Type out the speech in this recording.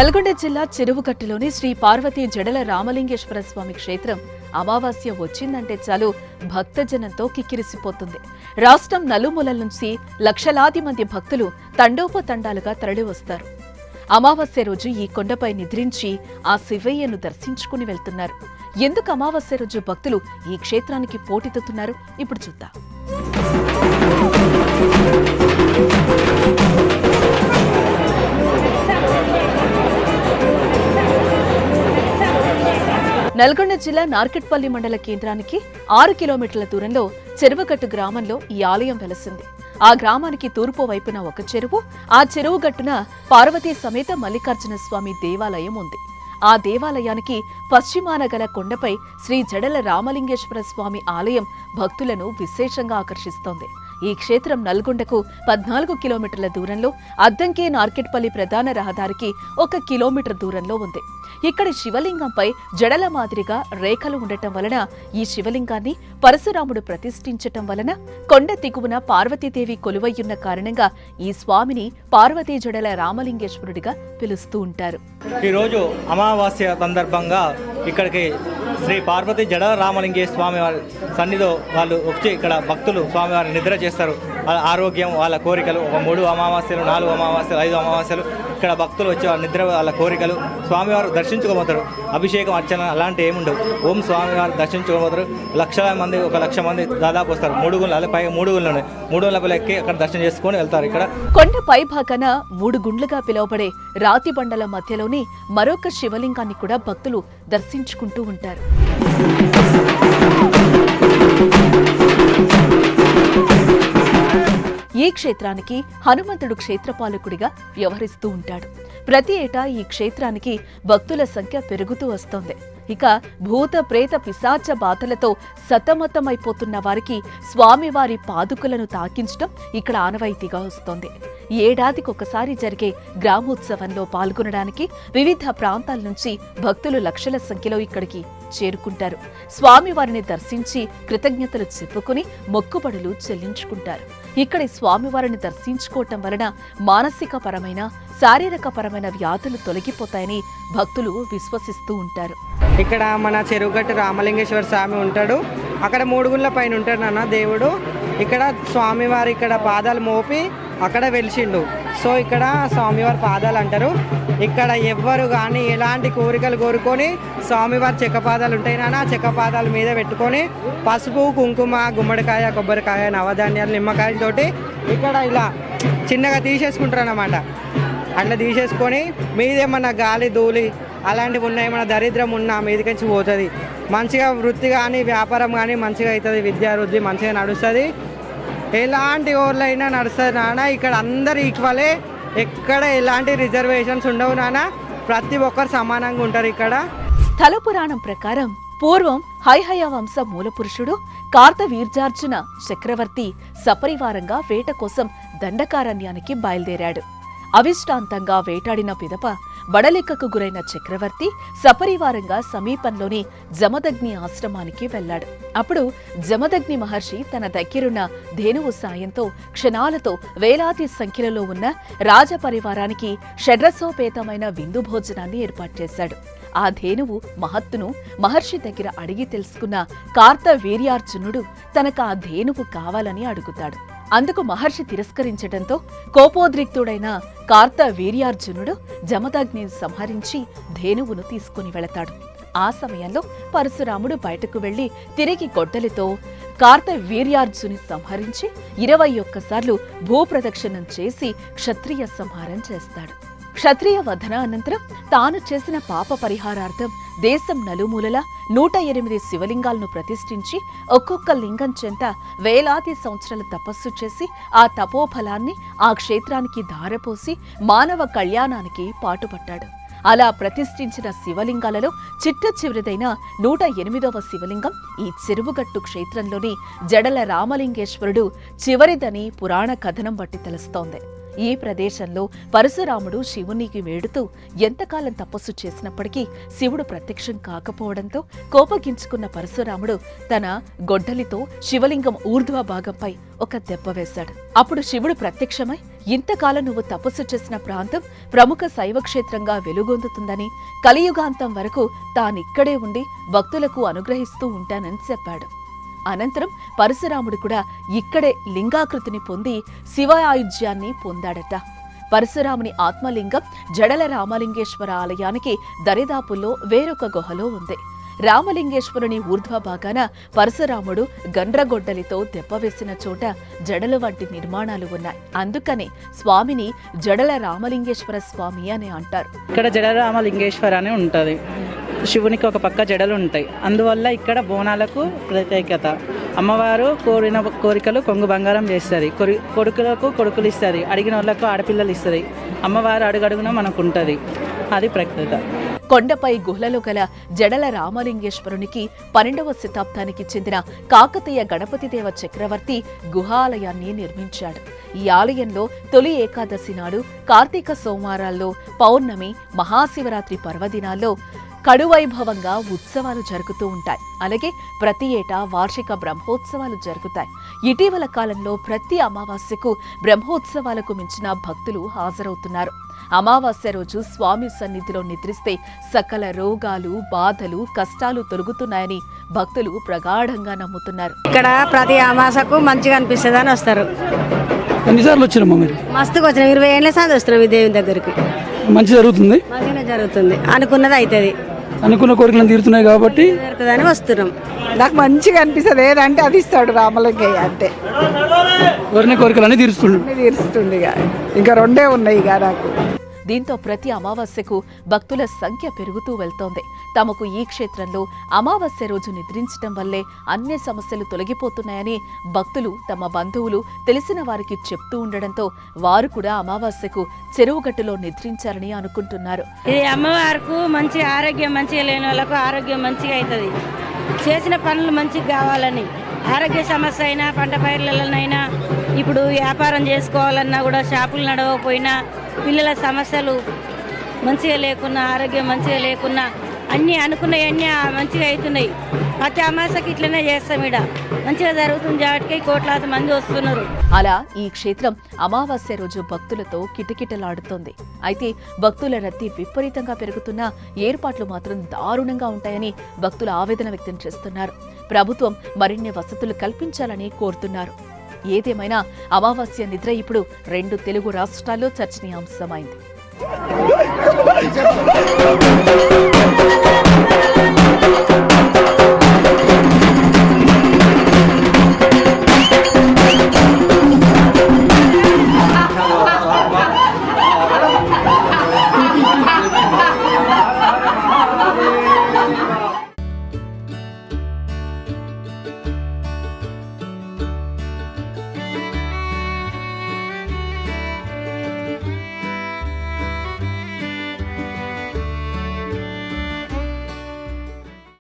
నల్గొండ జిల్లా చెరువుగట్టులోని శ్రీ పార్వతీ జడల రామలింగేశ్వర స్వామి క్షేత్రం అమావాస్య వచ్చిందంటే చాలు భక్తజనంతో కిక్కిరిసిపోతుంది. రాష్ట్రం నలుమూలల నుంచి లక్షలాది మంది భక్తులు తండోపతండాలుగా తరలివస్తారు. అమావాస్య రోజు ఈ కొండపై నిద్రించి ఆ శివయ్యను దర్శించుకుని వెళ్తున్నారు. ఎందుకు అమావాస్య రోజు భక్తులు ఈ క్షేత్రానికి పోటెత్తుతున్నారు? ఇప్పుడు చూద్దాం. నల్గొండ జిల్లా నార్కెట్పల్లి మండల కేంద్రానికి ఆరు కిలోమీటర్ల దూరంలో చెరువుగట్టు గ్రామంలో ఈ ఆలయం వెలసింది. ఆ గ్రామానికి తూర్పు వైపున ఒక చెరువు ఆ చెరువు గట్టున పార్వతీ సమేత మల్లికార్జున స్వామి దేవాలయం ఉంది. ఆ దేవాలయానికి పశ్చిమాన గల కొండపై శ్రీ జడల రామలింగేశ్వర స్వామి ఆలయం భక్తులను విశేషంగా ఆకర్షిస్తోంది. ఈ క్షేత్రం నల్గొండకు పద్నాలుగు కిలోమీటర్ల దూరంలో అద్దంకే నార్కెట్పల్లి ప్రధాన రహదారికి ఒక కిలోమీటర్ దూరంలో ఉంది. ఇక్కడి శివలింగంపై జడల మాదిరిగా రేఖలు ఉండటం వలన ఈ శివలింగాన్ని పరశురాముడు ప్రతిష్ఠించటం వలన కొండ దిగువన పార్వతీదేవి కొలువయ్యున్న కారణంగా ఈ స్వామిని పార్వతీ జడల రామలింగేశ్వరుడిగా పిలుస్తూ ఉంటారు. ఈరోజు అమావాస్య సందర్భంగా ఇక్కడికి శ్రీ పార్వతి జడ రామలింగే స్వామి వారి సన్నిధిలో వాళ్ళు వచ్చి ఇక్కడ భక్తులు స్వామివారిని నిద్ర చేస్తారు. వాళ్ళ ఆరోగ్యం వాళ్ళ కోరికలు ఒక మూడు అమావాస్యలు నాలుగు అమావాస్యలు ఐదు అమావాస్యలు ఇక్కడ భక్తులు వచ్చి వాళ్ళ నిద్ర వాళ్ళ కోరికలు స్వామివారు దర్శించుకోబోతారు. అభిషేకం అర్చన అలాంటివి ఏముండవు ఓం స్వామివారు దర్శించుకోబోతారు. లక్షల మంది ఒక లక్ష మంది దాదాపు వస్తారు. మూడు గుళ్ళు పైగా మూడు గుళ్ళు మూడు గుళ్ళ ఎక్కి అక్కడ దర్శనం చేసుకొని వెళ్తారు ఇక్కడ. కొండ పైభాగాన మూడు గుండ్లుగా పిలువబడే రాతి బండల మధ్యలోని మరొక శివలింగాన్ని కూడా భక్తులు దర్శించుకుంటూ ఉంటారు. క్షేత్రానికి హనుమంతుడు క్షేత్రపాలకుడిగా వ్యవహరిస్తూ ఉంటాడు. ప్రతి ఏటా ఈ క్షేత్రానికి భక్తుల సంఖ్య పెరుగుతూ వస్తోంది. ఇక భూత ప్రేత పిశాచ బాధలతో సతమతమైపోతున్న వారికి స్వామివారి పాదుకలను తాకించడం ఇక్కడ ఆనవాయితీగా వస్తోంది. ఏడాదికొకసారి జరిగే గ్రామోత్సవంలో పాల్గొనడానికి వివిధ ప్రాంతాల నుంచి భక్తులు లక్షల సంఖ్యలో ఇక్కడికి చేరుకుంటారు. స్వామివారిని దర్శించి కృతజ్ఞతలు చెప్పుకుని మొక్కుబడులు చెల్లించుకుంటారు. ఇక్కడి స్వామివారిని దర్శించుకోవటం వలన మానసిక పరమైన శారీరక పరమైన వ్యాధులు తొలగిపోతాయని భక్తులు విశ్వసిస్తూ ఉంటారు. ఇక్కడ మన చెరువుగట్టు రామలింగేశ్వర స్వామి ఉంటాడు. అక్కడ మూడుగుళ్ళ పైన ఉంటాడు నాన్న దేవుడు. ఇక్కడ స్వామివారి ఇక్కడ పాదాలు మోపి అక్కడ వెలిసిండు. సో ఇక్కడ స్వామివారి పాదాలు అంటారు. ఇక్కడ ఎవ్వరు కానీ ఎలాంటి కోరికలు కోరుకొని స్వామివారి చెక్క పాదాలు ఉంటాయి నాన్న. ఆ చెక్క పాదాల మీద పెట్టుకొని పసుపు కుంకుమ గుమ్మడికాయ కొబ్బరికాయ నవధాన్యాలు నిమ్మకాయలతోటి ఇక్కడ ఇలా చిన్నగా తీసేసుకుంటారు అన్నమాట అట్లా తీసేసుకొని మీదేమన్నా గాలి ధూళి అలాంటివి ఉన్నాయి ఏమన్నా దరిద్రం ఉన్నా మీదకించి పోతుంది. మంచిగా వృత్తి కానీ వ్యాపారం కానీ మంచిగా అవుతుంది. విద్యావృద్ధి మంచిగా నడుస్తుంది. ఎలాంటి ఊర్లైనా నడుస్తుంది నాన్న. ఇక్కడ అందరు ఈక్వలే. ఎక్కడ ఎలాంటి రిజర్వేషన్స్ ఉండవు నాన్న. ప్రతి ఒక్కరు సమానంగా ఉంటారు ఇక్కడ. స్థల పురాణం ప్రకారం పూర్వం హైహయ వంశ మూలపురుషుడు కార్తవీర్జార్జున చక్రవర్తి సపరివారంగా వేట కోసం దండకారణ్యానికి బయలుదేరాడు. అవిష్టాంతంగా వేటాడిన పిదప బడలిక్కకు గురైన చక్రవర్తి సపరివారంగా సమీపంలోని జమదగ్ని ఆశ్రమానికి వెళ్ళాడు. అప్పుడు జమదగ్ని మహర్షి తన దగ్గరున్న ధేనువు సాయంతో క్షణాలతో వేలాది సంఖ్యలో ఉన్న రాజపరివారానికి షడ్రసోపేతమైన విందు భోజనాన్ని ఏర్పాటు చేశాడు. ఆ ధేనువు మహత్తును మహర్షి దగ్గర అడిగి తెలుసుకున్న కార్తవీర్యార్జునుడు తనకు ఆ ధేనువు కావాలని అడుగుతాడు. అందుకు మహర్షి తిరస్కరించటంతో కోపోద్రిక్తుడైన కార్త వీర్యార్జునుడు జమదగ్ని సంహరించి ధేనువును తీసుకుని వెళతాడు. ఆ సమయంలో పరశురాముడు బయటకు వెళ్ళి తిరిగి గొడ్డలితో కార్తవీర్యార్జుని సంహరించి ఇరవై ఒక్కసార్లు భూప్రదక్షిణం చేసి క్షత్రియ సంహారం చేస్తాడు. క్షత్రియ వధన అనంతరం తాను చేసిన పాప పరిహారార్థం దేశం నలుమూలలా నూట ఎనిమిది శివలింగాలను ప్రతిష్ఠించి ఒక్కొక్క లింగం చెంత వేలాది సంవత్సరాల తపస్సు చేసి ఆ తపోఫలాన్ని ఆ క్షేత్రానికి ధారపోసి మానవ కళ్యాణానికి పాటుపట్టాడు అలా ప్రతిష్ఠించిన శివలింగాలలో చిట్ట చివరిదైన నూట ఎనిమిదవ శివలింగం ఈ చెరువుగట్టు క్షేత్రంలోని జడల రామలింగేశ్వరుడు చివరిదని పురాణ కథనం బట్టి తెలుస్తోంది. ఈ ప్రదేశంలో పరశురాముడు శివునికి వేడుతూ ఎంతకాలం తపస్సు చేసినప్పటికీ శివుడు ప్రత్యక్షం కాకపోవడంతో కోపగించుకున్న పరశురాముడు తన గొడ్డలితో శివలింగం ఊర్ధ్వ భాగంపై ఒక దెబ్బ వేశాడు. అప్పుడు శివుడు ప్రత్యక్షమై ఇంతకాలం నువ్వు తపస్సు చేసిన ప్రాంతం ప్రముఖ శైవక్షేత్రంగా వెలుగొందుతుందని కలియుగాంతం వరకు తానిక్కడే ఉండి భక్తులకు అనుగ్రహిస్తూ ఉంటానని చెప్పాడు. అనంతరం పరశురాముడు కూడా ఇక్కడే లింగాకృతిని పొంది శివాయుజ్యాన్ని పొందాడట. పరశురాముని ఆత్మలింగం జడల రామలింగేశ్వర ఆలయానికి దరిదాపుల్లో వేరొక గుహలో ఉంది. రామలింగేశ్వరుని ఊర్ధ్వ భాగాన పరశురాముడు గండ్రగొడ్డలితో దెబ్బవేసిన చోట జడలు వంటి నిర్మాణాలు ఉన్నాయి. అందుకని స్వామిని జడల రామలింగేశ్వర స్వామి అని అంటారు. ఇక్కడ జడల రామలింగేశ్వర అని ఉంటుంది. శివునికి ఒక పక్క జడలు ఉంటాయి. అందువల్ల ఇక్కడ బోనాలకు ప్రత్యేకత. అమ్మవారు కోరిన కోరికలు కొంగు బంగారం చేస్తుంది కొరి కొడుకులకు కొడుకులు ఇస్తుంది. అడిగిన వాళ్ళకు ఆడపిల్లలు ఇస్తుంది. అమ్మవారు అడుగడుగున మనకు ఉంటుంది అది ప్రకృత కొండపై గుహలలో గల జడల రామలింగేశ్వరునికి పన్నెండవ శతాబ్దానికి చెందిన కాకతీయ గణపతిదేవ చక్రవర్తి గుహాలయాన్ని నిర్మించాడు. ఈ ఆలయంలో తొలి ఏకాదశి నాడు కార్తీక సోమవారాల్లో పౌర్ణమి మహాశివరాత్రి పర్వదినాల్లో కడువైభవంగా ఉత్సవాలు జరుగుతూ ఉంటాయి. అలాగే ప్రతి ఏటా వార్షిక బ్రహ్మోత్సవాలు జరుగుతాయి. ఇటీవల కాలంలో ప్రతి అమావాస్యకు బ్రహ్మోత్సవాలకు మించిన భక్తులు హాజరవుతున్నారు. అమావాస్య రోజు స్వామి సన్నిధిలో నిద్రిస్తే సకల రోగాలు బాధలు కష్టాలు తొలగుతున్నాయని భక్తులు ప్రగాఢంగా నమ్ముతున్నారు. ఇక్కడ ప్రతి అమాసకు మంచిగా అనిపిస్తుంది అని వస్తారు. ఎన్నిసార్లు మీరు? మస్తుగా వచ్చిన. ఇరవై ఏళ్ళ సార్ వస్తున్నాం ఈ దేవుని దగ్గరికి. మంచి జరుగుతుంది? జరుగుతుంది. అనుకున్నది అవుతుంది అనుకున్న కోరికలు తీరుతున్నాయి కాబట్టి జరుగుతుందని వస్తున్నాం. నాకు మంచిగా అనిపిస్తుంది. ఏదంటే అది ఇస్తాడు రామలింగయ్య అంతే కోరిన కోరికలు అన్నీ తీరుస్తున్నాడు అన్ని తీరుస్తుంది ఇక. ఇంకా రెండే ఉన్నాయి ఇక నాకు. దీంతో ప్రతి అమావాస్యకు భక్తుల సంఖ్య పెరుగుతూ వెళ్తోంది. తమకు ఈ క్షేత్రంలో అమావాస్య రోజు నిద్రించడం వల్లే అన్ని సమస్యలు తొలగిపోతున్నాయని భక్తులు తమ బంధువులు తెలిసిన వారికి చెప్తూ ఉండడంతో వారు కూడా అమావాస్యకు చెరువుగట్టులో నిద్రించాలని అనుకుంటున్నారు. ఇది అమ్మవారికి మంచి ఆరోగ్యం మంచిగా లేని వాళ్ళకు ఆరోగ్యం మంచిగా అవుతుంది. చేసిన పనులు మంచిగా కావాలని ఆరోగ్య సమస్య అయినా పంట పైర్లలోనైనా ఇప్పుడు వ్యాపారం చేసుకోవాలన్నా కూడా షాపులు నడవకపోయినా పిల్లల సమస్యలు మంచిగా లేకున్నా ఆరోగ్యం మంచిగా లేకున్నా అన్నీ అనుకున్నవన్నీ మంచిగా అవుతున్నాయి. ప్రతి అమాసకి ఇట్లనే చేస్తాం ఇడ మంచిగా జరుగుతుంది కాబట్టి కోట్లాది మంది వస్తున్నారు. అలా ఈ క్షేత్రం అమావాస్య రోజు భక్తులతో కిటకిటలాడుతోంది. అయితే భక్తుల రద్దీ విపరీతంగా పెరుగుతున్న ఏర్పాట్లు మాత్రం దారుణంగా ఉంటాయని భక్తులు ఆవేదన వ్యక్తం చేస్తున్నారు. ప్రభుత్వం మరిన్ని వసతులు కల్పించాలని కోరుతున్నారు. ఏదేమైనా అమావాస్య నిద్ర ఇప్పుడు రెండు తెలుగు రాష్ట్రాల్లో చర్చనీయాంశమైంది.